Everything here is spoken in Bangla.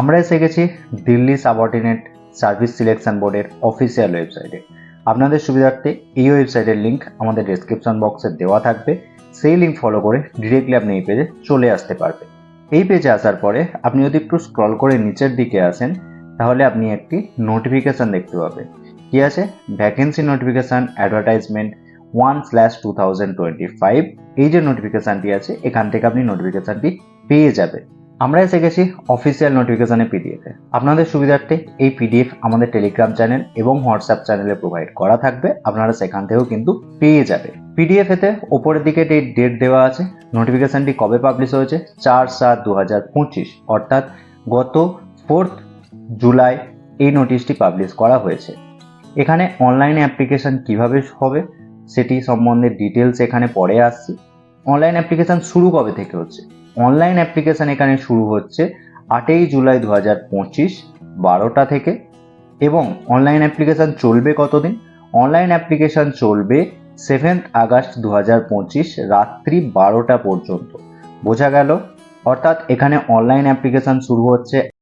আমরা এসে গেছি দিল্লি সাবঅর্ডিনেট সার্ভিস সিলেকশন বোর্ডের অফিসিয়াল ওয়েবসাইটে। আপনাদের সুবিধার্থে এই ওয়েবসাইটের লিঙ্ক আমাদের ডেসক্রিপশন বক্সে দেওয়া থাকবে। সেই লিঙ্ক ফলো করে ডিরেক্টলি আপনি এই পেজে চলে আসতে পারবেন। এই পেজে আসার পরে আপনি যদি একটু স্ক্রল করে নিচের দিকে আসেন, তাহলে আপনি একটি নোটিফিকেশান দেখতে পাবেন। কি আছে? Vacancy notification advertisement one slash two thousand twenty five এই যে নোটিফিকেশানটি আছে, এখান থেকে আপনি নোটিফিকেশানটি পেয়ে যাবেন। আমরা এসে গেছি অফিসিয়াল নোটিফিকেশানে পিডিএফে আপনাদের সুবিধার্থে এই পিডিএফ আমাদের টেলিগ্রাম চ্যানেল এবং হোয়াটসঅ্যাপ চ্যানেলে প্রোভাইড করা থাকবে। আপনারা সেখান থেকেও কিন্তু পেয়ে যাবে। পিডিএফ এতে ওপরের দিকে ডেট দেওয়া আছে নোটিফিকেশানটি কবে পাবলিশ হয়েছে? চার সাত দু হাজার পঁচিশ। অর্থাৎ গত ফোর্থ জুলাই এই নোটিশটি পাবলিশ করা হয়েছে। এখানে অনলাইন অ্যাপ্লিকেশন কীভাবে হবে, সেটি সম্বন্ধে ডিটেলস এখানে পরে আসছি। অনলাইন অ্যাপ্লিকেশন শুরু কবে থেকে হচ্ছে? অনলাইন অ্যাপ্লিকেশন এখানে শুরু হচ্ছে আটই জুলাই দু হাজার পঁচিশ বারোটা থেকে এবং অনলাইন অ্যাপ্লিকেশন চলবে কতদিন? অনলাইন অ্যাপ্লিকেশন চলবে সেভেন্থ আগস্ট দু হাজার পঁচিশ রাত্রি বারোটা পর্যন্ত। বোঝা গেল? অর্থাৎ এখানে অনলাইন অ্যাপ্লিকেশন শুরু হচ্ছে